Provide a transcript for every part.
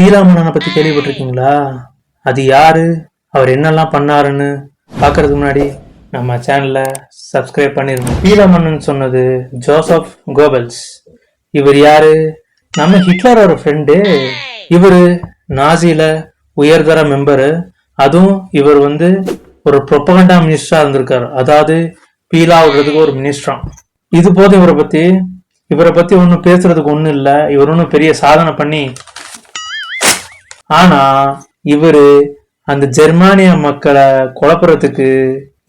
பீலாமணனை பத்தி கேள்விப்பட்டிருக்கீங்களா? அது யாரு? அவர் என்னெல்லாம் பண்ணாருன்னு பார்க்கறதுக்கு முன்னாடி நம்ம சேனலை சப்ஸ்கிரைப் பண்ணிருக்கோம் பீலாமணன் சொன்னது ஜோசப் கோபல்ஸ். இவர் யாரு? நம்ம ஹிட்லரோட ஃப்ரெண்டு இவர் நாசில உயர்தர மெம்பரு அதுவும் இவர் வந்து ஒரு ப்ரொப்பகண்டா மினிஸ்டரா இருந்திருக்காரு. அதாவது பீலா விடுறதுக்கு ஒரு மினிஸ்டரா இது போதும் இவரை பத்தி இவரை பத்தி ஒன்றும் பேசுறதுக்கு ஒன்றும் இல்லை. இவர் ஒன்றும் பெரிய சாதனை பண்ணி ஆனா இவரு அந்த ஜெர்மானிய மக்களை குழப்புறதுக்கு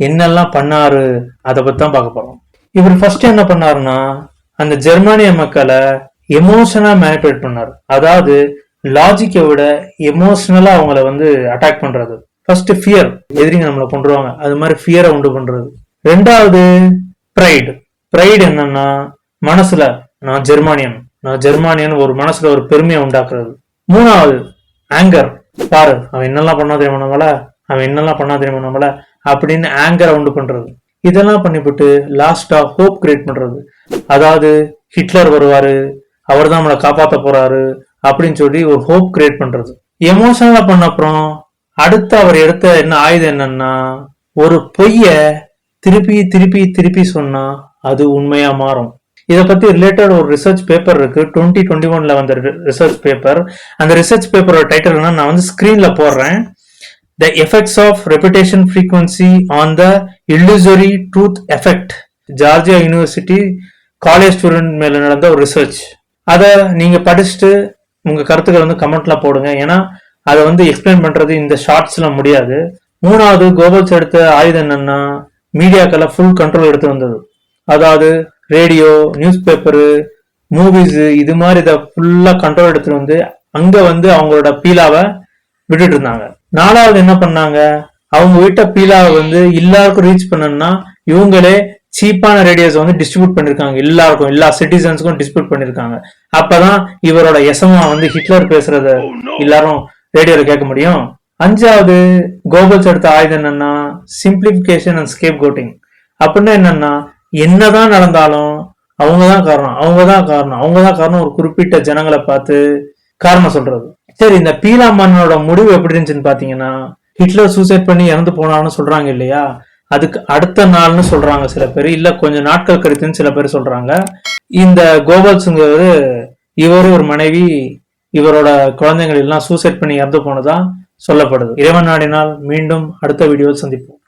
என்னெல்லாம் பண்ணாரு அதை பத்தி தான் பார்க்க போறோம். இவர் ஃபர்ஸ்ட் என்ன பண்ணாருன்னா அந்த ஜெர்மானிய மக்களை எமோஷனா மேனிபுலேட் பண்ணாரு. அதாவது லாஜிக்கை விட எமோஷனலா அவங்கள வந்து அட்டாக் பண்றது. ஃபர்ஸ்ட் ஃபியர் எதிரிங்க நம்மளை கொண்டுருவாங்க அது மாதிரி ஃபியரை உண்டு பண்றது. ரெண்டாவது ப்ரைடு ப்ரைடு என்னன்னா மனசுல நான் ஜெர்மானியன். நான் ஜெர்மானியன் ஒரு மனசுல ஒரு பெருமையை உண்டாக்குறது. மூணாவது ஆங்கர் பாரு அவன் என்னெல்லாம் பண்ணா தெரியுமா நம்மள? அவன் என்னெல்லாம் பண்ணா தெரியுமா நம்மள? அப்படின்னு ஆங்கரை உண்டு பண்றது. இதெல்லாம் பண்ணிவிட்டு லாஸ்டா ஹோப் கிரியேட் பண்றது. அதாவது ஹிட்லர் வருவாரு அவர் தான் நம்மளை காப்பாத்த போறாரு அப்படின்னு சொல்லி ஒரு ஹோப் கிரியேட் பண்றது. எமோஷனலா பண்ண அப்புறம் அடுத்து அவர் எடுத்த என்ன ஆயுதம் என்னன்னா ஒரு பொய்ய திருப்பி திருப்பி திருப்பி சொன்னா அது உண்மையா மாறும். இதை பத்தி ரிலேட்டட் ஒரு ரிசர்ச் பேப்பர் இருக்கு. டுவெண்ட்டி டுவெண்ட்டி ஒன்ல வந்த ரிசர்ச் பேப்பர் அந்த ரிசர்ச் பேப்பரோட டைட்டில் என்ன நான் வந்து ஸ்கிரீன்ல போடுறேன். The effects of reputation frequency on the illusory truth effect Georgia university college student மேல நடந்த ஒரு ரிசர்ச் அதை நீங்க படிச்சுட்டு உங்க கருத்துக்கள் வந்து கமெண்ட்ல போடுங்க. ஏன்னா அதை வந்து எக்ஸ்பிளைன் பண்றது இந்த ஷார்ட்ஸ்ல முடியாது. மூணாவது கோபல்ஸ் எடுத்த ஆயுதம் என்னன்னா மீடியாக்களை ஃபுல் கண்ட்ரோல் எடுத்து வந்தது. அதாவது ரேடியோ நியூஸ் பேப்பரு மூவிஸ் இது மாதிரி இதை ஃபுல்லா கண்ட்ரோல் எடுத்துட்டு வந்து அங்க வந்து அவங்களோட பீலாவை விட்டுட்டு இருந்தாங்க. நாலாவது என்ன பண்ணாங்க? அவங்க விட்ட பீலாவை வந்து எல்லாருக்கும் ரீச் பண்ணணும்னா இவங்களே சீப்பான ரேடியோஸ் வந்து டிஸ்ட்ரிபியூட் பண்ணிருக்காங்க. எல்லாருக்கும் எல்லா சிட்டிசன்ஸ்க்கும் டிஸ்ட்ரிபியூட் பண்ணிருக்காங்க. அப்பதான் இவரோட எசமா வந்து ஹிட்லர் பேசுறத எல்லாரும் ரேடியோல கேட்க முடியும். அஞ்சாவது கோபல்ஸ் எடுத்த ஆயுதம் என்னன்னா சிம்பிளிபிகேஷன் அண்ட் ஸ்கேப் கோட்டிங் அப்படின்னா என்னன்னா என்னதான் நடந்தாலும் அவங்க தான் காரணம் அவங்க தான் காரணம் அவங்க தான் காரணம் ஒரு குறிப்பிட்ட ஜனங்களை பார்த்து காரணம் சொல்றது. சரி இந்த பீலா மன்னனோட முடிவு எப்படி இருந்துச்சுன்னு பாத்தீங்கன்னா ஹிட்லர் சூசைட் பண்ணி இறந்து போனான்னு சொல்றாங்க இல்லையா? அதுக்கு அடுத்த நாள்னு சொல்றாங்க சில பேர். இல்ல கொஞ்சம் நாட்கள் கழித்துன்னு சில பேர் சொல்றாங்க. இந்த கோபல்ஸுங்கிறது இவரு ஒரு மனைவி இவரோட குழந்தைகள் எல்லாம் சூசைட் பண்ணி இறந்து போனதா சொல்லப்படுது. இறைவன் நாடினால் மீண்டும் அடுத்த வீடியோவில் சந்திப்போம்.